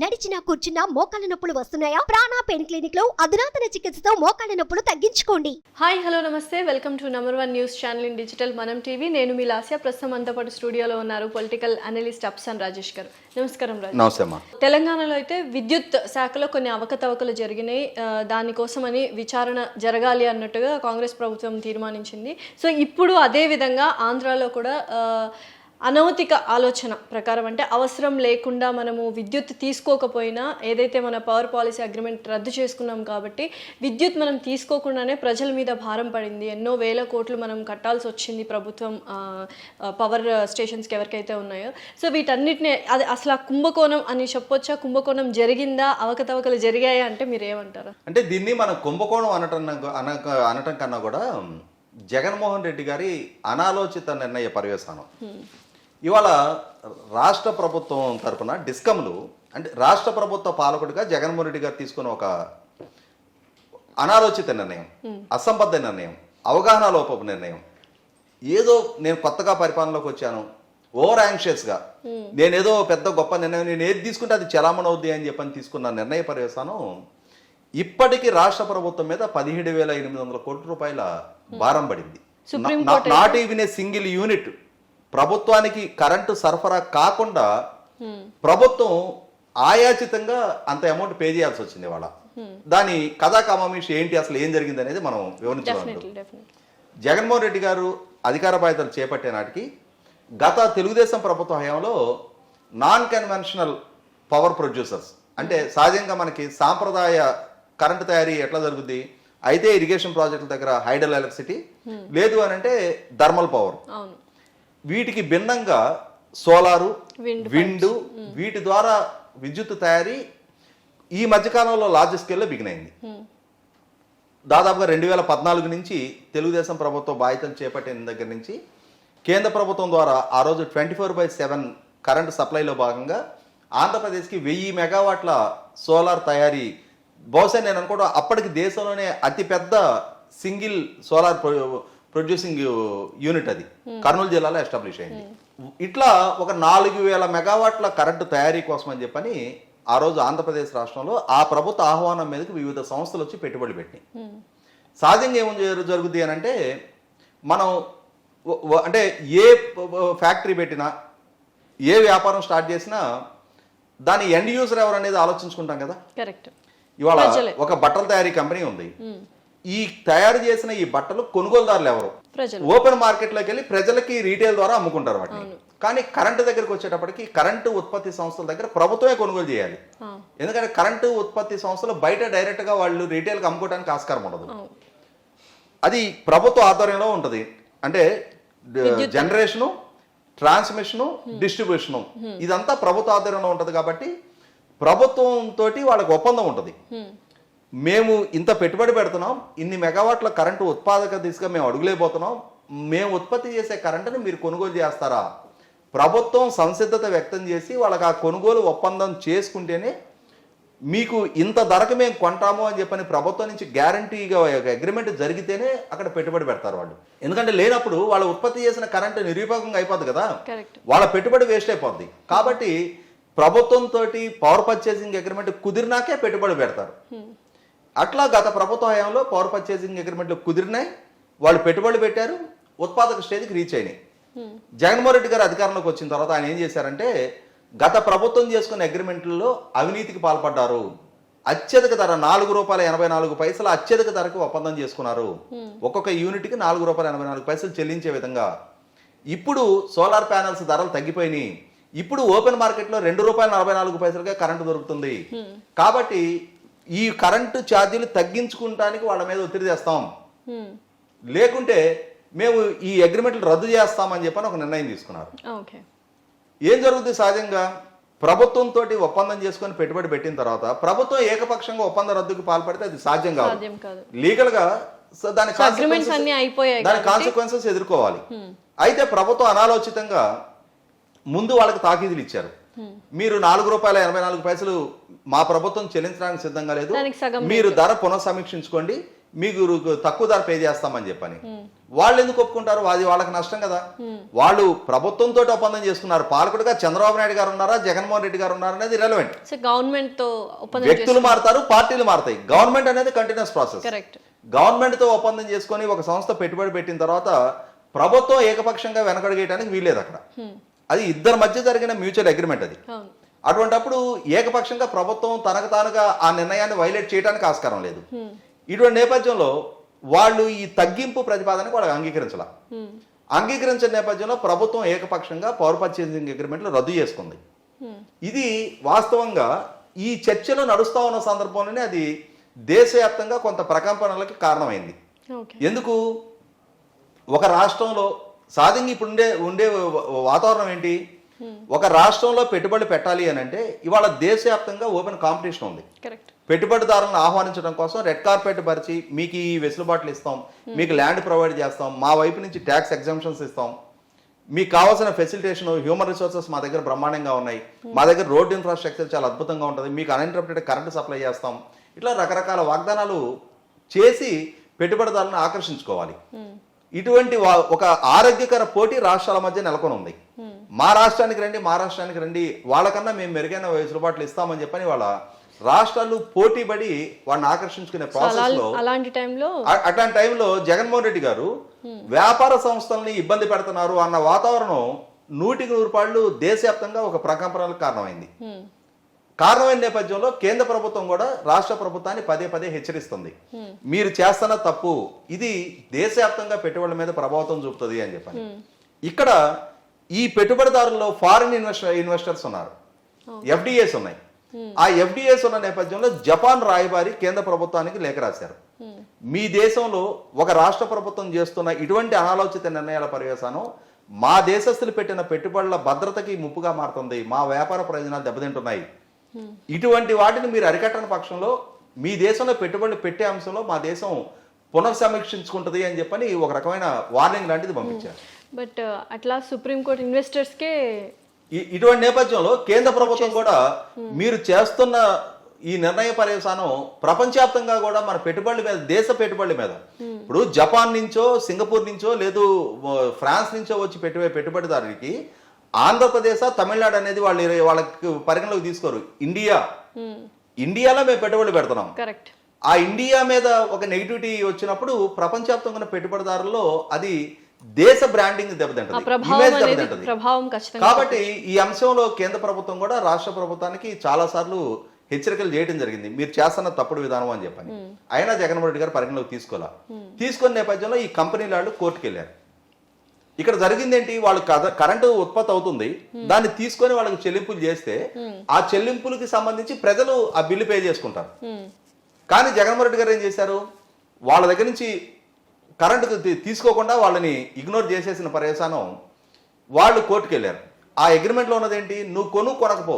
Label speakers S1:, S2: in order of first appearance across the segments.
S1: నడిచినా కూర్చున్నా మోకాళ్ళ నొప్పులు వస్తున్నాయా? ప్రాణా పెయిన్ క్లినిక్లో అధునాతన చికిత్సతో మోకాళ్ళ నొప్పులు తగ్గించుకోండి.
S2: హాయ్ హలో నమస్తే. Welcome to number one news channel in digital మనం టీవీ నేను మీ లాస్య. ప్రస్తుతం అంతా పాటు స్టూడియోలో ఉన్నారు పొలిటికల్ అనలిస్ట్ అప్సాన్ రాజేష్ గారు. నమస్కారం రాజేష్. తెలంగాణలో అయితే విద్యుత్ శాఖలో కొన్ని అవకతవకలు జరిగినాయి. దానికోసమని విచారణ జరగాలి అన్నట్టుగా కాంగ్రెస్ ప్రభుత్వం తీర్మానించింది. సో ఇప్పుడు అదే విధంగా ఆంధ్రాలో కూడా అనౌతిక ఆలోచన ప్రకారం అంటే అవసరం లేకుండా మనము విద్యుత్ తీసుకోకపోయినా ఏదైతే మన పవర్ పాలసీ అగ్రిమెంట్ రద్దు చేసుకున్నాం కాబట్టి విద్యుత్ మనం తీసుకోకుండానే ప్రజల మీద భారం పడింది. ఎన్నో వేల కోట్లు మనం కట్టాల్సి వచ్చింది ప్రభుత్వం పవర్ స్టేషన్స్కి ఎవరికైతే ఉన్నాయో. సో వీటన్నిటిని అది అసలు ఆ కుంభకోణం అని చెప్పొచ్చా? కుంభకోణం జరిగిందా? అవకతవకలు జరిగాయా అంటే మీరు ఏమంటారు?
S3: అంటే దీన్ని మనం కుంభకోణం అనటం అనటం కన్నా కూడా జగన్మోహన్ రెడ్డి గారి అనాలోచిత నిర్ణయ పర్యవసానం ఇవాళ రాష్ట్ర ప్రభుత్వం తరపున డిస్కమ్లు అంటే రాష్ట్ర ప్రభుత్వ పాలకుడిగా జగన్మోహన్ రెడ్డి గారు తీసుకున్న ఒక అనాలోచిత నిర్ణయం అసంబద్ధ నిర్ణయం అవగాహన లోపపు నిర్ణయం. ఏదో నేను కొత్తగా పరిపాలనలోకి వచ్చాను ఓవర్ యాంగ్షియస్గా. నేనేదో పెద్ద గొప్ప నిర్ణయం నేను ఏది తీసుకుంటే అది చలామణి అవుద్ది అని చెప్పని తీసుకున్న నిర్ణయ పర్యవసానం ఇప్పటికీ రాష్ట్ర ప్రభుత్వం మీద పదిహేడు వేల ఎనిమిది వందల కోట్ల రూపాయల భారం పడింది. Not even a single unit. ప్రభుత్వానికి కరెంటు సరఫరా కాకుండా ప్రభుత్వం ఆయాచితంగా అంత అమౌంట్ పే చేయాల్సి వచ్చింది వాళ్ళ దాని కథా కమామిషి ఏంటి? అసలు ఏం జరిగింది అనేది మనం
S2: డెఫినెట్లీ
S3: జగన్మోహన్ రెడ్డి గారు అధికార బాధ్యతలు చేపట్టే నాటికి గత తెలుగుదేశం ప్రభుత్వ హయాంలో నాన్ కన్వెన్షనల్ పవర్ ప్రొడ్యూసర్స్ అంటే సహజంగా మనకి సాంప్రదాయ కరెంటు తయారీ ఎట్లా జరుగుద్ది? అయితే ఇరిగేషన్ ప్రాజెక్టుల దగ్గర హైడల్ ఎలక్ట్రిసిటీ లేదు అని అంటే థర్మల్ పవర్ వీటికి భిన్నంగా సోలారు విండ్ వీటి ద్వారా విద్యుత్ తయారీ ఈ మధ్యకాలంలో లార్జ్ స్కేల్లో బిగినైంది. దాదాపుగా రెండు వేల పద్నాలుగు నుంచి తెలుగుదేశం ప్రభుత్వం బాధ్యతలు చేపట్టిన దగ్గర నుంచి కేంద్ర ప్రభుత్వం ద్వారా ఆ రోజు twenty four by seven current సప్లైలో భాగంగా ఆంధ్రప్రదేశ్కి వెయ్యి మెగావాట్ల సోలార్ తయారీ. బహుశా నేను అనుకోవడం అప్పటికి దేశంలోనే అతిపెద్ద సింగిల్ సోలార్ ప్రొడ్యూసింగ్ యూనిట్ అది. కర్నూలు జిల్లాలో ఎస్టాబ్లిష్ అయింది. ఇట్లా ఒక నాలుగు వేల మెగావాట్ల కరెంటు తయారీ కోసం అని చెప్పని ఆ రోజు ఆంధ్రప్రదేశ్ రాష్ట్రంలో ఆ ప్రభుత్వ ఆహ్వానం మీదకి వివిధ సంస్థలు వచ్చి పెట్టుబడి పెట్టినాయి. సహజంగా ఏం జరు- జరుగుద్ది అని అంటే మనం అంటే ఏ ఫ్యాక్టరీ పెట్టినా ఏ వ్యాపారం స్టార్ట్ చేసినా దాని ఎండ్ యూజర్ ఎవరు అనేది ఆలోచించుకుంటాం కదా.
S2: కరెక్ట్
S3: ఇవాళ. ఒక బట్టల తయారీ కంపెనీ ఉంది. ఈ తయారు చేసిన ఈ బట్టలు కొనుగోలుదారులు ఎవరు? ఓపెన్ మార్కెట్లోకి వెళ్ళి ప్రజలకి రీటైల్ ద్వారా అమ్ముకుంటారు వాటిని. కానీ కరెంటు దగ్గరికి వచ్చేటప్పటికి కరెంటు ఉత్పత్తి సంస్థల దగ్గర ప్రభుత్వమే కొనుగోలు చేయాలి. ఎందుకంటే కరెంటు ఉత్పత్తి సంస్థలు బయట డైరెక్ట్గా వాళ్ళు రీటైల్కి అమ్ముకోవడానికి ఆస్కారం ఉండదు. అది ప్రభుత్వ ఆధ్వర్యంలో ఉంటుంది. అంటే జనరేషను ట్రాన్స్మిషను డిస్ట్రిబ్యూషను. ఇదంతా ప్రభుత్వ ఆధ్వర్యంలో ఉంటుంది కాబట్టి ప్రభుత్వం తోటి వాళ్ళకి ఒప్పందం ఉంటుంది. మేము ఇంత పెట్టుబడి పెడుతున్నాం ఇన్ని మెగావాట్ల కరెంటు ఉత్పాదక దిశగా మేము అడుగులేకపోతున్నాం మేము ఉత్పత్తి చేసే కరెంటుని మీరు కొనుగోలు చేస్తారా? ప్రభుత్వం సంసిద్ధత వ్యక్తం చేసి వాళ్ళకి ఆ కొనుగోలు ఒప్పందం చేసుకుంటేనే మీకు ఇంత ధరకు మేము కొంటాము అని చెప్పని ప్రభుత్వం నుంచి గ్యారంటీగా అగ్రిమెంట్ జరిగితేనే అక్కడ పెట్టుబడి పెడతారు వాళ్ళు. ఎందుకంటే లేనప్పుడు వాళ్ళు ఉత్పత్తి చేసిన కరెంటు నిరుపయోగంగా అయిపోద్ది కదా. వాళ్ళ పెట్టుబడి వేస్ట్ అయిపోద్ది. కాబట్టి ప్రభుత్వంతో పవర్ పర్చేసింగ్ అగ్రిమెంట్ కుదిరినాకే పెట్టుబడి పెడతారు. అట్లా గత ప్రభుత్వ హయాంలో పవర్ పర్చేసింగ్ అగ్రిమెంట్లు కుదిరినాయి. వాళ్ళు పెట్టుబడులు పెట్టారు. ఉత్పాదక స్టేజ్కి రీచ్ అయినాయి. జగన్మోహన్ రెడ్డి గారు అధికారంలోకి వచ్చిన తర్వాత ఆయన ఏం చేశారంటే గత ప్రభుత్వం చేసుకున్న అగ్రిమెంట్లలో అవినీతికి పాల్పడ్డారు. అత్యధిక ధర నాలుగు రూపాయల ఎనభై నాలుగు పైసలు అత్యధిక ధరకు ఒప్పందం చేసుకున్నారు. ఒక్కొక్క యూనిట్కి నాలుగు రూపాయల ఎనభై నాలుగు పైసలు చెల్లించే విధంగా. ఇప్పుడు సోలార్ ప్యానల్స్ ధరలు తగ్గిపోయినాయి. ఇప్పుడు ఓపెన్ మార్కెట్లో రెండు రూపాయల నలభై నాలుగు పైసలుగా కరెంటు దొరుకుతుంది. కాబట్టి ఈ కరెంటు ఛార్జీలు తగ్గించుకుంటానికి వాళ్ళ మీద ఒత్తిడి తెస్తాం.
S2: Hmm.
S3: లేకుంటే మేము ఈ అగ్రిమెంట్లు రద్దు చేస్తామని చెప్పని ఒక నిర్ణయం తీసుకున్నారు. ఏం జరుగుతుంది సహజంగా? ప్రభుత్వంతో ఒప్పందం చేసుకొని పెట్టుబడి పెట్టిన తర్వాత ప్రభుత్వం ఏకపక్షంగా ఒప్పంద రద్దుకు పాల్పడితే అది సాధ్యం కాదు. లీగల్గా దాని దాని కాన్సిక్వెన్సెస్ ఎదుర్కోవాలి. అయితే ప్రభుత్వం అనాలోచితంగా ముందు వాళ్ళకి తాకీదులు ఇచ్చారు. మీరు నాలుగు రూపాయల ఎనభై నాలుగు పైసలు మా ప్రభుత్వం చెల్లించడానికి సిద్ధంగా లేదు. మీరు ధర పునఃసమీక్షించుకోండి. మీకు తక్కువ ధర పే చేస్తామని చెప్పని. వాళ్ళు ఎందుకు ఒప్పుకుంటారు? అది వాళ్ళకి నష్టం కదా. వాళ్ళు ప్రభుత్వంతో ఒప్పందం చేసుకున్నారు. పాలకుడిగా చంద్రబాబు నాయుడు గారు ఉన్నారా? జగన్మోహన్ రెడ్డి గారు ఉన్నారా అనేది రెలవెంట్
S2: గవర్నమెంట్తో
S3: వ్యక్తులు మారుతారు పార్టీలు మారుతాయి. గవర్నమెంట్ అనేది కంటిన్యూస్ ప్రాసెస్ గవర్నమెంట్తో ఒప్పందం చేసుకొని ఒక సంస్థ పెట్టుబడి పెట్టిన తర్వాత ప్రభుత్వం ఏకపక్షంగా వెనకడిగేయడానికి వీల్లేదు అక్కడ. అది ఇద్దరి మధ్య జరిగిన మ్యూచువల్ అగ్రిమెంట్ అది. అటువంటప్పుడు ఏకపక్షంగా ప్రభుత్వం తనకు తానుగా ఆ నిర్ణయాన్ని వైలేట్ చేయడానికి ఆస్కారం లేదు. ఇటువంటి నేపథ్యంలో వాళ్ళు ఈ తగ్గింపు ప్రతిపాదనకు వాళ్ళు అంగీకరించాల. అంగీకరించిన నేపథ్యంలో ప్రభుత్వం ఏకపక్షంగా పవర్ పర్చేసింగ్ అగ్రిమెంట్లు రద్దు చేసుకుంది. ఇది వాస్తవంగా ఈ చర్చలు నడుస్తా ఉన్న సందర్భంలోనే అది దేశవ్యాప్తంగా కొంత ప్రకంపనలకి కారణమైంది. ఎందుకు? ఒక రాష్ట్రంలో సహజంగా ఇప్పుడు ఉండే ఉండే వాతావరణం ఏంటి? ఒక రాష్ట్రంలో పెట్టుబడి పెట్టాలి అని అంటే ఇవాళ దేశవ్యాప్తంగా ఓపెన్ కాంపిటీషన్ ఉంది. పెట్టుబడిదారులను ఆహ్వానించడం కోసం రెడ్ కార్పెట్ పరిచి మీకు ఈ వెసులుబాట్లు ఇస్తాం మీకు ల్యాండ్ ప్రొవైడ్ చేస్తాం మా వైపు నుంచి ట్యాక్స్ ఎగ్జామ్షన్స్ ఇస్తాం. మీకు కావాల్సిన ఫెసిలిటేషన్ హ్యూమన్ రిసోర్సెస్ మా దగ్గర బ్రహ్మాండంగా ఉన్నాయి. మా దగ్గర రోడ్ ఇన్ఫ్రాస్ట్రక్చర్ చాలా అద్భుతంగా ఉంటుంది. మీకు అన్ఇంటరప్టెడ్ కరెంట్ సప్లై చేస్తాం. ఇట్లా రకరకాల వాగ్దానాలు చేసి పెట్టుబడిదారులను ఆకర్షించుకోవాలి. ఇటువంటి ఒక ఆరోగ్యకర పోటీ రాష్ట్రాల మధ్య నెలకొని ఉంది. మా రాష్ట్రానికి రండి మా రాష్ట్రానికి రండి వాళ్ళకన్నా మేము మెరుగైన వెసులుబాట్లు ఇస్తామని చెప్పని వాళ్ళ రాష్ట్రాలు పోటీ పడి వాళ్ళని ఆకర్షించుకునే ప్రాసెస్లో
S2: అలాంటి టైంలో
S3: అట్లాంటి టైంలో జగన్మోహన్ రెడ్డి గారు వ్యాపార సంస్థల్ని ఇబ్బంది పెడుతున్నారు అన్న వాతావరణం నూటికి నూరు పాళ్ళు దేశవ్యాప్తంగా ఒక ప్రకంపనలకు కారణమైంది. కారణమైన నేపథ్యంలో కేంద్ర ప్రభుత్వం కూడా రాష్ట్ర ప్రభుత్వాన్ని పదే పదే హెచ్చరిస్తుంది. మీరు చేస్తున్న తప్పు ఇది దేశవ్యాప్తంగా పెట్టుబడుల మీద ప్రభావితం చూపుతుంది అని చెప్పని. ఇక్కడ ఈ పెట్టుబడిదారుల్లో ఫారిన్ ఇన్వెస్టర్ ఇన్వెస్టర్స్ ఉన్నారు. ఎఫ్డిఏస్ ఉన్నాయి. ఆ ఎఫ్డిఏస్ ఉన్న నేపథ్యంలో జపాన్ రాయబారి కేంద్ర ప్రభుత్వానికి లేఖ రాశారు. మీ దేశంలో ఒక రాష్ట్ర ప్రభుత్వం చేస్తున్న ఇటువంటి అనాలోచిత నిర్ణయాల పర్యవసానం మా దేశస్తులు పెట్టిన పెట్టుబడుల భద్రతకి ముప్పుగా మారుతుంది. మా వ్యాపార ప్రయోజనాలు దెబ్బతింటున్నాయి. ఇటువంటి వాటిని మీరు అరికట్టని పక్షంలో మీ దేశంలో పెట్టుబడులు పెట్టే అంశంలో మా దేశం పునర్సమీక్షించుకుంటుంది అని చెప్పని ఒక రకమైన వార్నింగ్ లాంటిది పంపించారు.
S2: బట్ అట్లా సుప్రీంకోర్టు ఇన్వెస్టర్స్కే
S3: ఇటువంటి నేపథ్యంలో కేంద్ర ప్రభుత్వం కూడా మీరు చేస్తున్న ఈ నిర్ణయ పర్యవసానం ప్రపంచవ్యాప్తంగా కూడా మన పెట్టుబడుల మీద దేశ పెట్టుబడుల మీద. ఇప్పుడు జపాన్ నుంచో సింగపూర్ నుంచో లేదు ఫ్రాన్స్ నుంచో వచ్చి పెట్టే పెట్టుబడిదారుడికి ఆంధ్రప్రదేశ్ తమిళనాడు అనేది వాళ్ళు వాళ్ళకి పరిగణలోకి తీసుకోరు. ఇండియా. ఇండియాలో మేము పెట్టుబడులు పెడుతున్నాం.
S2: కరెక్ట్
S3: ఆ ఇండియా మీద ఒక నెగిటివిటీ వచ్చినప్పుడు ప్రపంచవ్యాప్తంగా ఉన్న పెట్టుబడిదారుల్లో అది దేశ బ్రాండింగ్ దెబ్బతింటది. కాబట్టి ఈ అంశంలో కేంద్ర ప్రభుత్వం కూడా రాష్ట్ర ప్రభుత్వానికి చాలా సార్లు హెచ్చరికలు చేయడం జరిగింది. మీరు చేస్తున్న తప్పుడు విధానం అని చెప్పని. అయినా జగన్మోహన్ రెడ్డి గారు పరిగణలోకి తీసుకోవాలా? తీసుకున్న నేపథ్యంలో ఈ కంపెనీ వాళ్ళు కోర్టుకు వెళ్ళారు ఇక్కడ జరిగింది ఏంటి వాళ్ళు కరెంటు ఉత్పత్తి అవుతుంది. దాన్ని తీసుకొని వాళ్ళకి చెల్లింపులు చేస్తే ఆ చెల్లింపులకి సంబంధించి ప్రజలు ఆ బిల్లు పే చేసుకుంటారు. కానీ జగన్మోహన్ రెడ్డి గారు ఏం చేశారు? వాళ్ళ దగ్గర నుంచి కరెంటు తీసుకోకుండా వాళ్ళని ఇగ్నోర్ చేసేసిన పర్యవసానం వాళ్ళు కోర్టుకు వెళ్ళారు ఆ అగ్రిమెంట్లో ఉన్నదేంటి? నువ్వు కొను కొనకపో.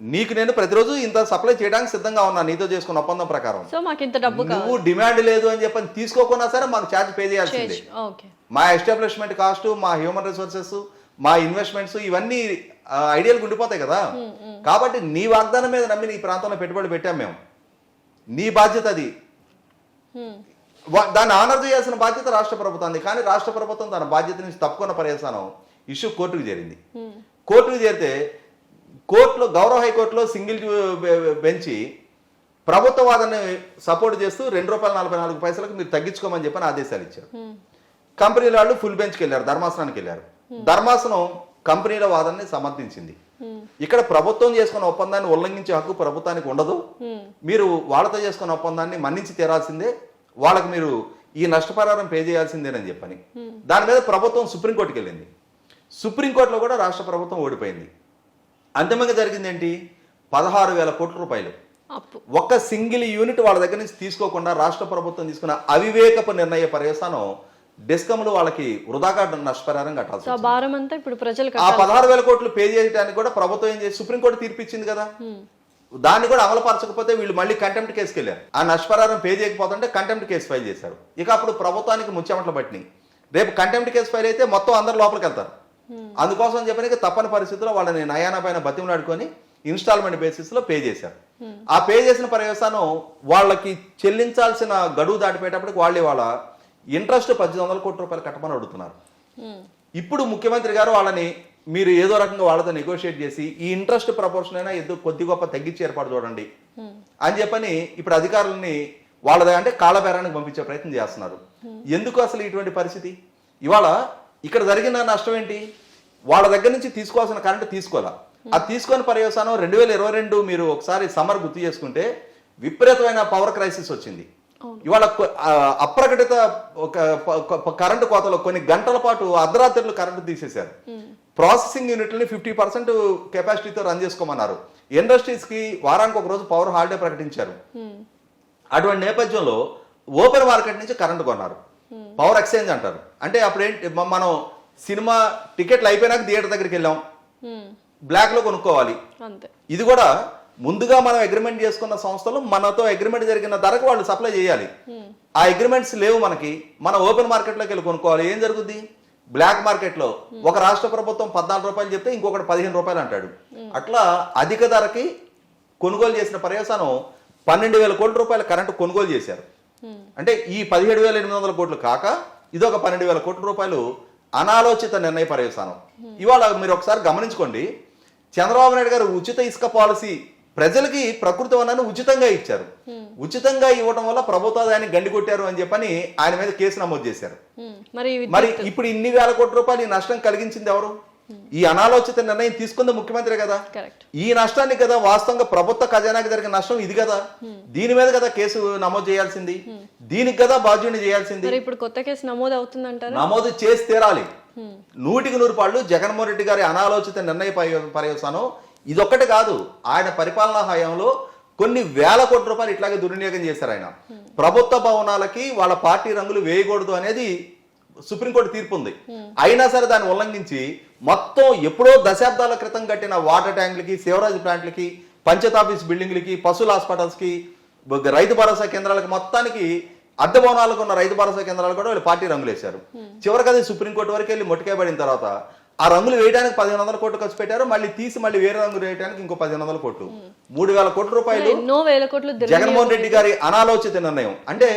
S3: నీకు నేను ప్రతిరోజు ఇంత సప్లై చేయడానికి సిద్ధంగా ఉన్నా నీతో చేసుకున్న ఒప్పందం ప్రకారం.
S2: సో మాకు ఇంత డబ్బు
S3: నువ్వు డిమాండ్ లేదు అని చెప్పని తీసుకోకున్నా సరే మాకు ఛార్జ్ పే చేయాల్సిందే. మా ఎస్టాబ్లిష్మెంట్ కాస్ట్ మా హ్యూమన్ రిసోర్సెస్ మా ఇన్వెస్ట్మెంట్స్ ఇవన్నీ ఐడియల్ ఉండిపోతాయి కదా. కాబట్టి నీ వాగ్దానం మీద నమ్మి నీ ప్రాంతంలో పెట్టుబడి పెట్టాం మేము. నీ బాధ్యత అది. దాన్ని ఆనర్ చేయాల్సిన బాధ్యత రాష్ట్ర ప్రభుత్వాన్ని కానీ రాష్ట్ర ప్రభుత్వం తన బాధ్యత నుంచి తప్పుకున్న పర్యవసానం ఇష్యూ కోర్టుకు చేరింది. కోర్టుకు చేరితే కోర్టులో గౌరవ హైకోర్టులో సింగిల్ బెంచి ప్రభుత్వ వాదనని సపోర్ట్ చేస్తూ రెండు రూపాయల నలభై నాలుగు పైసలకు మీరు తగ్గించుకోమని చెప్పని ఆదేశాలు ఇచ్చారు. కంపెనీల వాళ్ళు ఫుల్ బెంచ్కి వెళ్ళారు ధర్మాసనానికి వెళ్ళారు. ధర్మాసనం కంపెనీల వాదనని సమర్థించింది. ఇక్కడ ప్రభుత్వం చేసుకున్న ఒప్పందాన్ని ఉల్లంఘించే హక్కు ప్రభుత్వానికి ఉండదు. మీరు వాళ్ళతో చేసుకున్న ఒప్పందాన్ని మన్నించి తీరాల్సిందే. వాళ్ళకి మీరు ఈ నష్టపరిహారం పే చేయాల్సిందేనని చెప్పని. దాని మీద ప్రభుత్వం సుప్రీంకోర్టుకి వెళ్ళింది. సుప్రీంకోర్టులో కూడా రాష్ట్ర ప్రభుత్వం ఓడిపోయింది. అంతిమంగా జరిగింది ఏంటి పదహారు వేల కోట్ల రూపాయలు. ఒక్క సింగిల్ యూనిట్ వాళ్ళ దగ్గర నుంచి తీసుకోకుండా రాష్ట్ర ప్రభుత్వం తీసుకున్న అవివేకపు నిర్ణయ పర్యవసానం డిస్కమ్లు వాళ్ళకి వృధాగా నష్టపరిహారం కట్టాల్సి
S2: సో ఆ ఇప్పుడు
S3: పదహారు వేల కోట్లు పే చేయడానికి కూడా ప్రభుత్వం ఏం చేసి సుప్రీంకోర్టు తీర్పు ఇచ్చింది కదా. దాన్ని కూడా అమలుపరచకపోతే వీళ్ళు మళ్ళీ కంటెంప్ట్ కేసుకి వెళ్ళారు. ఆ నష్టపరిహారం పే చేయకపోతుంటే కంటెంప్ట్ కేసు ఫైల్ చేశారు. ఇక అప్పుడు ప్రభుత్వానికి ముచ్చెమట్లు పట్టినాయి. రేపు కంటెంప్ట్ కేసు ఫైల్ అయితే మొత్తం అందరు లోపలికి వెళ్తారు. అందుకోసం చెప్పడానికి తప్పని పరిస్థితుల్లో వాళ్ళని నయానా పైన బతిమలాడుకొని ఇన్స్టాల్మెంట్ బేసిస్లో పే చేశారు. ఆ పే చేసిన పర్యవసానం వాళ్ళకి చెల్లించాల్సిన గడువు దాటిపోయేటప్పటికి వాళ్ళే వాళ్ళ ఇంట్రెస్ట్ పద్దెనిమిది వందల కోట్ల రూపాయలు కట్టమని అడుగుతున్నారు. ఇప్పుడు ముఖ్యమంత్రి గారు వాళ్ళని మీరు ఏదో రకంగా వాళ్ళతో నెగోషియేట్ చేసి ఈ ఇంట్రెస్ట్ ప్రపోర్షన్ అయినా ఏదో కొద్ది గొప్ప తగ్గించి ఏర్పాటు చూడండి అని చెప్పని ఇప్పుడు అధికారులని వాళ్ళ అంటే కాళ్ళబేరానికి పంపించే ప్రయత్నం చేస్తున్నారు. ఎందుకు అసలు ఇటువంటి పరిస్థితి? ఇవాళ ఇక్కడ జరిగిన నష్టం ఏంటి? వాళ్ళ దగ్గర నుంచి తీసుకోవాల్సిన కరెంట్ తీసుకోవాలా? అది తీసుకొని పర్యవసానం రెండు వేల ఇరవై రెండు మీరు ఒకసారి సమ్మర్ గుర్తు చేసుకుంటే విపరీతమైన పవర్ క్రైసిస్ వచ్చింది. ఇవాళ అప్రకటిత కరెంటు కోతలో కొన్ని గంటల పాటు అర్ధరాత్రులు కరెంటు తీసేశారు. ప్రాసెసింగ్ యూనిట్లని ఫిఫ్టీ పర్సెంట్ కెపాసిటీతో రన్ చేసుకోమన్నారు. ఇండస్ట్రీస్కి వారానికి ఒక రోజు పవర్ హాలిడే ప్రకటించారు.
S2: ఉమ్,
S3: అటువంటి నేపథ్యంలో ఓపెన్ మార్కెట్ నుంచి కరెంట్ కొన్నారు. పవర్ ఎక్స్చేంజ్ అంటారు. అంటే అప్పుడు ఏంటి మనం సినిమా టికెట్లు అయిపోయినాక థియేటర్ దగ్గరికి వెళ్ళాం. బ్లాక్లో కొనుక్కోవాలి ఇది కూడా ముందుగా మనం అగ్రిమెంట్ చేసుకున్న సంస్థలు మనతో అగ్రిమెంట్ జరిగిన ధరకు వాళ్ళు సప్లై చేయాలి. ఆ అగ్రిమెంట్స్ లేవు మనకి. మన ఓపెన్ మార్కెట్లోకి వెళ్ళి కొనుక్కోవాలి. ఏం జరుగుద్ది? బ్లాక్ మార్కెట్లో ఒక రాష్ట్ర ప్రభుత్వం పద్నాలుగు రూపాయలు చెప్తే ఇంకొకటి పదిహేను రూపాయలు అంటాడు. అట్లా అధిక ధరకి కొనుగోలు చేసిన పర్యవసానం పన్నెండు వేల కోట్ల రూపాయల కరెంటు కొనుగోలు చేశారు. అంటే ఈ పదిహేడు వేల ఎనిమిది వందల కోట్లు కాక ఇదొక పన్నెండు వేల కోట్ల రూపాయలు అనాలోచిత నిర్ణయ పర్యవసానం. ఇవాళ మీరు ఒకసారి గమనించుకోండి చంద్రబాబు నాయుడు గారు ఉచిత ఇసుక పాలసీ ప్రజలకి ప్రకృతి వనాన్ని ఉచితంగా ఇచ్చారు. ఉచితంగా ఇవ్వడం వల్ల ప్రభుత్వాదాన్ని గండి కొట్టారు అని చెప్పని ఆయన మీద కేసు నమోదు చేశారు.
S2: మరి
S3: ఇప్పుడు ఇన్ని వేల కోట్ల రూపాయలు ఈ నష్టం కలిగించింది ఎవరు? ఈ అనాలోచిత నిర్ణయం తీసుకుంది ముఖ్యమంత్రి కదా. ఈ నష్టానికి కదా వాస్తవంగా ప్రభుత్వ ఖజానాకి జరిగిన నష్టం ఇది కదా. దీని మీద కదా కేసు నమోదు చేయాల్సింది. దీనికి కదా బాధ్యుని చేయాల్సింది.
S2: ఇప్పుడు కొత్త కేసు నమోదు అవుతుందంటారా?
S3: నమోదు చేసి తీరాలి. నూటికి నూరు పాళ్ళు జగన్మోహన్ రెడ్డి గారి అనాలోచిత నిర్ణయ పర్య- పర్యవసానం ఇదొక్కటి కాదు. ఆయన పరిపాలనా హయాంలో కొన్ని వేల కోట్ల రూపాయలు ఇట్లాగే దుర్వినియోగం చేశారు ఆయన. ప్రభుత్వ భవనాలకి వాళ్ళ పార్టీ రంగులు వేయకూడదు అనేది సుప్రీంకోర్టు తీర్పు ఉంది అయినా సరే దాన్ని ఉల్లంఘించి మొత్తం ఎప్పుడో దశాబ్దాల క్రితం కట్టిన వాటర్ ట్యాంకులకి సేవరాజ్ ప్లాంట్లకి పంచాయత్ ఆఫీస్ బిల్డింగ్లకి పశువుల హాస్పిటల్స్కి రైతు భరోసా కేంద్రాలకు మొత్తానికి అద్దె భవనాలకు ఉన్న రైతు భరోసా కేంద్రాలు కూడా వీళ్ళు పార్టీ రంగులు వేశారు చివరికి అది సుప్రీంకోర్టు వరకు వెళ్ళి మొట్టికాయబడిన తర్వాత ఆ రంగులు వేయడానికి పదిహేను వందల కోట్లు ఖర్చు పెట్టారు మళ్ళీ తీసి మళ్ళీ వేరే రంగులు వేయడానికి ఇంకో పదిహేను వందల కోట్లు. మూడు వేల కోట్ల రూపాయలు జగన్మోహన్ రెడ్డి గారి అనాలోచిత నిర్ణయం. అంటే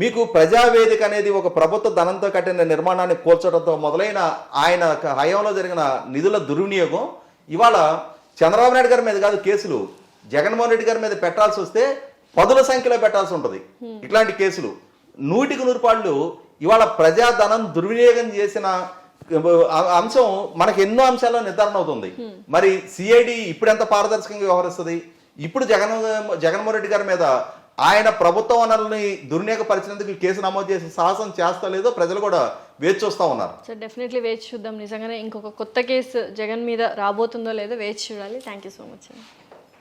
S3: మీకు ప్రజావేదిక అనేది ఒక ప్రభుత్వ ధనంతో కట్టిన నిర్మాణాన్ని కూల్చడంతో మొదలైన ఆయన హయాంలో జరిగిన నిధుల దుర్వినియోగం ఇవాళ చంద్రబాబు నాయుడు గారి మీద కాదు కేసులు. జగన్మోహన్ రెడ్డి గారి మీద పెట్టాల్సి వస్తే పదుల సంఖ్యలో పెట్టాల్సి ఉంటుంది. ఇట్లాంటి కేసులు. నూటికి నూరు పాళ్ళు ఇవాళ ప్రజాధనం దుర్వినియోగం చేసిన అంశం మనకి ఎన్నో అంశాల్లో నిర్ధారణ అవుతుంది. మరి సిఐడి ఇప్పుడు ఎంత పారదర్శకంగా వ్యవహరిస్తుంది? ఇప్పుడు జగన్ జగన్మోహన్ రెడ్డి గారి మీద ఆయన ప్రభుత్వ వనరుల్ని దుర్వినియోగపరిచినందుకు కేసు నమోదు చేసి సాహసం చేస్తా లేదో ప్రజలు కూడా వేచి చూస్తా ఉన్నారు.
S2: సార్ డెఫినెట్లీ వేచి చూద్దాం. నిజంగానే ఇంకొక కొత్త కేసు జగన్ మీద రాబోతుందో లేదో వేచి చూడాలి. థ్యాంక్ యూ సో మచ్ అండి